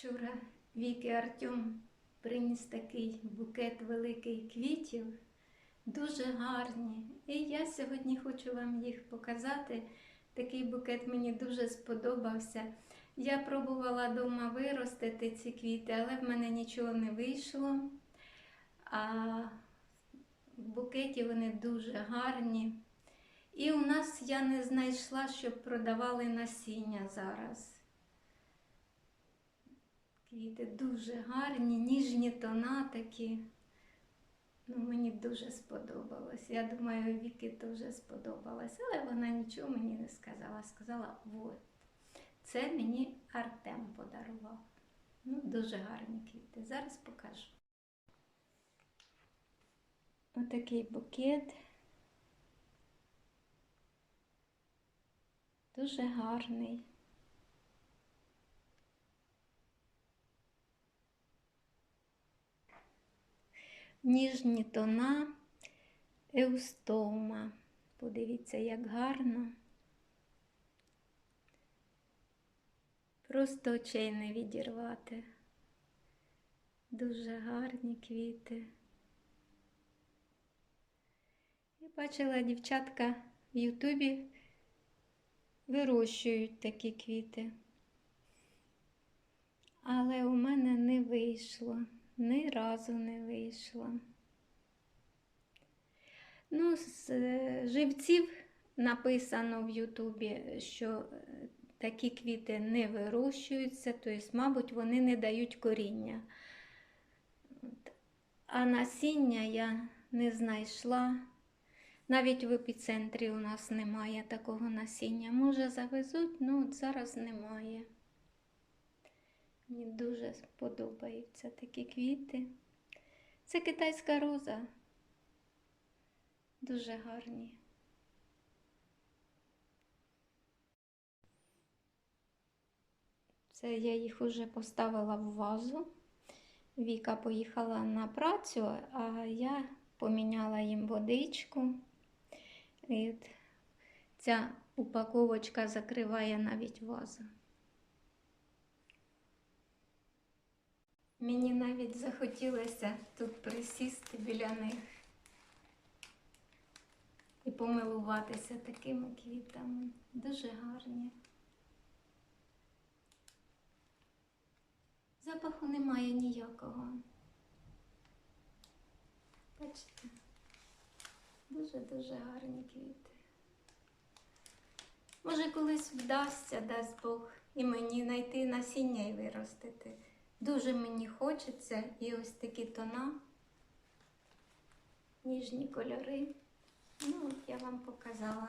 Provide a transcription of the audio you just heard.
Вчора Віки Артем приніс такий букет великий квітів, дуже гарні. І я сьогодні хочу вам їх показати. Такий букет мені дуже сподобався. Я пробувала вдома виростити ці квіти, але в мене нічого не вийшло. А в букеті вони дуже гарні. І у нас я не знайшла, щоб продавали насіння зараз. Квіти дуже гарні, ніжні тона такі. Ну, мені дуже сподобалось. Я думаю, Віки теж сподобалось, але вона нічого мені не сказала. Сказала, от, це мені Артем подарував. Ну, дуже гарні квіти. Зараз покажу. Отакий букет. Дуже гарний. Ніжні тона еустома. Подивіться, як гарно. Просто очей не відірвати. Дуже гарні квіти. Я бачила дівчатка в Ютубі вирощують такі квіти. Але у мене не вийшло, ні разу не вийшло. Ну, з е, живців написано в Ютубі, що е, такі квіти не вирощуються, тобто, мабуть, вони не дають коріння. А насіння я не знайшла. Навіть в епіцентрі у нас немає такого насіння. Може, завезуть, ну зараз немає. Мені дуже подобаються такі квіти. Це китайська роза. Дуже гарні. Це я їх уже поставила в вазу. Віка поїхала на працю, а я поміняла їм водичку. І ця упаковочка закриває навіть вазу. Мені навіть захотілося тут присісти біля них і помилуватися такими квітами. Дуже гарні. Запаху немає ніякого. Бачите? Дуже-дуже гарні квіти. Може, колись вдасться, дасть Бог, і мені знайти насіння і виростити. Дуже мені хочеться і ось такі тона, ніжні кольори. Ну, от я вам показала.